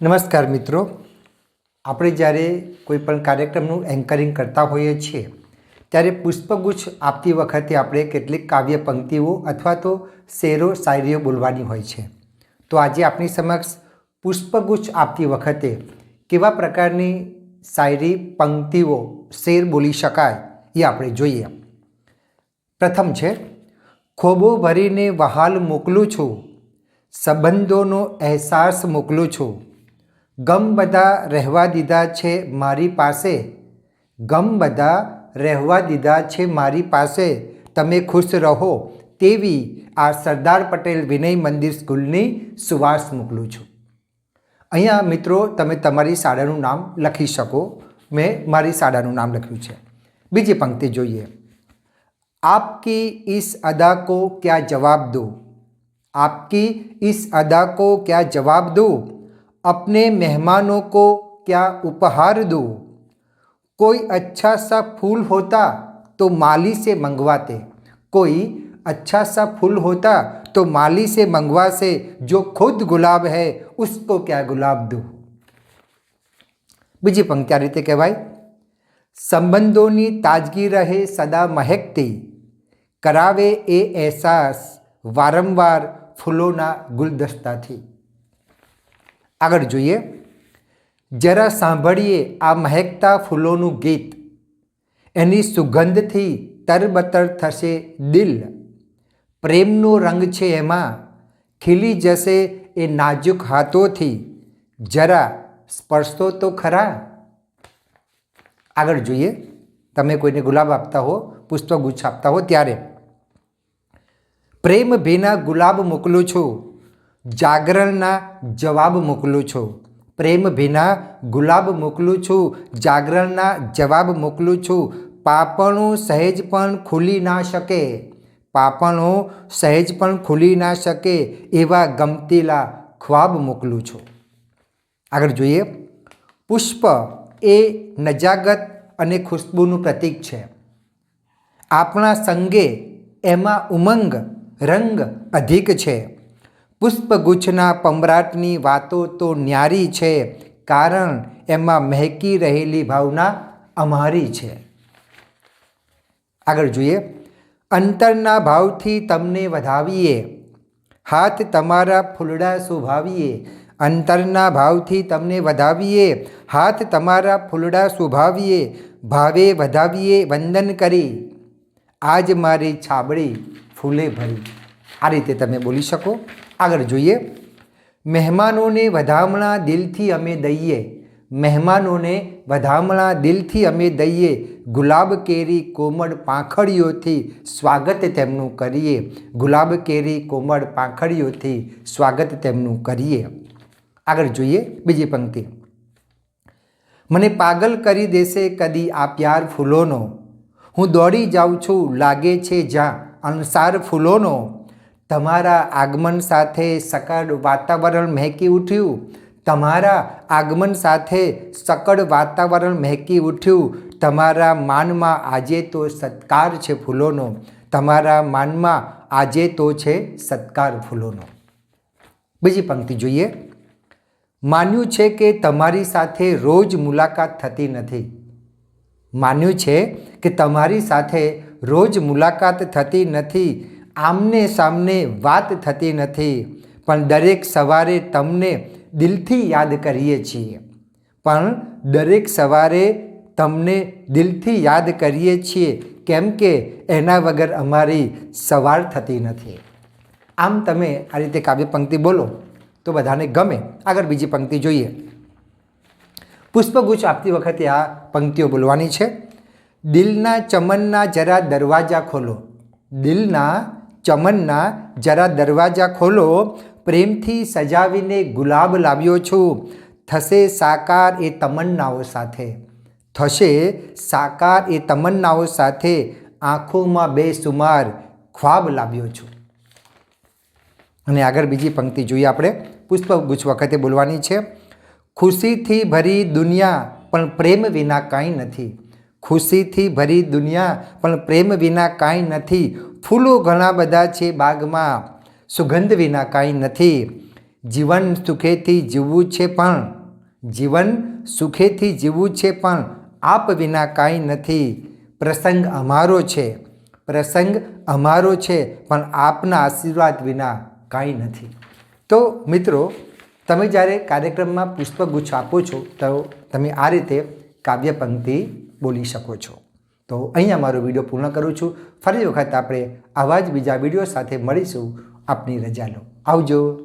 નમસ્કાર મિત્રો. આપણે જ્યારે કોઈ પણ કાર્યક્રમનું એન્કરિંગ કરતા હોઈએ છીએ, ત્યારે પુષ્પગુચ્છ આપતી વખતે આપણે કેટલીક કાવ્ય પંક્તિઓ અથવા તો શેરો શાયરીઓ બોલવાની હોય છે. તો આજે આપણી સમક્ષ પુષ્પગુચ્છ આપતી વખતે કેવા પ્રકારની શાયરી, પંક્તિઓ, શેર બોલી શકાય એ આપણે જોઈએ. પ્રથમ છે, ખોબો ભરીને વહાલ મોકલું છું, સંબંધોનો અહેસાસ મોકલું છું. ગમ બધા રહેવા દીધા છે મારી પાસે. ગમ બધા રહેવા દીધા છે મારી પાસે. તમે ખુશ રહો. તેવી આ સરદાર પટેલ વિનય મંદિર સ્કૂલની સુવાસ મોકલું છું. અહીંયા મિત્રો, તમે તમારી શાળાનું નામ લખી શકો. મેં મારી શાળાનું નામ લખ્યું છે. બીજી પંક્તિ જોઈએ. આપકી ઇસ અદા કો ક્યા જવાબ દો? આપકી ઇસ અદા કો ક્યા જવાબ દો? अपने मेहमानों को क्या उपहार दूँ कोई अच्छा सा फूल होता तो माली से मंगवाते कोई अच्छा सा फूल होता तो माली से मंगवासे जो खुद गुलाब है उसको क्या गुलाब दूँ બીજી પંક્તિ આ રીતે કહેવાય સંબંધોની તાજગી રહે સદા મહેકતી કરાવે એ અહેસાસ વારંવાર ફૂલોના ગુલદસ્તાથી આગળ જોઈએ. જરા સાંભળીએ આ મહેકતા ફૂલોનું ગીત. એની સુગંધથી તરબતર થશે દિલ. પ્રેમનો રંગ છે એમાં. ખીલી જશે એ નાજુક હાથોથી. જરા સ્પર્શતો તો ખરા. આગળ જોઈએ. તમે કોઈને ગુલાબ આપતા હો, પુષ્પગુચ્છ આપતા હો ત્યારે. પ્રેમ ભીના ગુલાબ મોકલું છું. જાગરણના જવાબ મોકલું છું. પ્રેમ ભીના ગુલાબ મોકલું છું. જાગરણના જવાબ મોકલું છું. પાપણું સહેજ પણ ખુલી ના શકે. પાપણો સહેજ પણ ખુલી ના શકે એવા ગમતીલા ખ્વાબ મોકલું છું. આગળ જોઈએ. પુષ્પ એ નજાગત અને ખુશ્બુનું પ્રતીક છે. આપણા સંગે એમાં ઉમંગ, રંગ અધિક છે. પુષ્પગુચ્છના પમરાટની વાતો તો ન્યારી છે, કારણ એમાં મહેકી રહેલી ભાવના અમારી છે. આગળ જોઈએ. અંતરના ભાવથી તમને વધાવીએ. હાથ તમારા ફૂલડા શોભાવીએ. અંતરના ભાવથી તમને વધાવીએ. હાથ તમારા ફૂલડા શોભાવીએ. ભાવે વધાવીએ વંદન કરી. આજ મારી છાબડી ફૂલે ભરી. આ રીતે તમે બોલી શકો. આગળ જોઈએ. મહેમાનોને વધામણા દિલથી અમે દઈએ. મહેમાનોને વધામણા દિલથી અમે દઈએ. ગુલાબ કેરી કોમળ પાંખડીઓથી સ્વાગત તેમનું કરીએ. ગુલાબ કેરી કોમળ પાંખડીઓથી સ્વાગત તેમનું કરીએ. આગળ જોઈએ બીજી પંક્તિ. મને પાગલ કરી દેશે કદી આ પ્યાર ફૂલોનો. હું દોડી જાઉં છું, લાગે છે જ્યાં અનુસાર ફૂલોનો. તમારા આગમન સાથે સકળ વાતાવરણ મહેકી ઉઠ્યું? તમારા આગમન સાથે સકળ વાતાવરણ મહેકી ઉઠ્યું? તમારા માનમાં આજે તો સત્કાર છે ફૂલોનો. તમારા માનમાં આજે તો છે સત્કાર ફૂલોનો. બીજી પંક્તિ જોઈએ. માન્યું છે કે તમારી સાથે રોજ મુલાકાત થતી નથી. માન્યું છે કે તમારી સાથે રોજ મુલાકાત થતી નથી. આમને સામને વાત થતી નથી, પણ દરેક સવારે તમને દિલથી યાદ કરીએ છીએ. પણ દરેક સવારે તમને દિલથી યાદ કરીએ છીએ કેમ કે એના વગર અમારી સવાર થતી નથી. આમ તમે આ રીતે કાવ્ય પંક્તિ બોલો તો બધાને ગમે. આગળ બીજી પંક્તિ જોઈએ. પુષ્પગુચ્છ આપતી વખતે આ પંક્તિઓ બોલવાની છે. દિલના ચમનના જરા દરવાજા ખોલો. દિલના ચમનના જરા દરવાજા ખોલો, પ્રેમથી સજાવીને ગુલાબ લાવ્યો છું. થશે સાકાર એ તમન્નાઓ સાથે. થશે સાકાર એ તમન્નાઓ સાથે આંખોમાં બેસુમાર ખ્વાબ લાવ્યો છું. અને આગળ બીજી પંક્તિ જોઈએ આપણે. પુષ્પગુચ્છ વખતે બોલવાની છે, ખુશીથી ભરી દુનિયા, પણ પ્રેમ વિના કાંઈ નથી. ખુશીથી ભરી દુનિયા, પણ પ્રેમ વિના કાંઈ નથી. ફૂલો ઘણા બધા છે બાગમાં, સુગંધ વિના કાંઈ નથી. જીવન સુખેથી જીવવું છે પણ, જીવન સુખેથી જીવવું છે પણ આપ વિના કાંઈ નથી. પ્રસંગ અમારો છે, પ્રસંગ અમારો છે, પણ આપના આશીર્વાદ વિના કાંઈ નથી. તો મિત્રો, તમે જ્યારે કાર્યક્રમમાં પુષ્પગુચ્છ આપો છો, તો તમે આ રીતે કાવ્ય પંક્તિ બોલી શકો છો. તો અહીંયા મારો વીડિયો પૂર્ણ કરું છું. ફરી વખત આપણે આવા જ બીજા વીડિયો સાથે મળીશું. આપની રજા લો આવજો.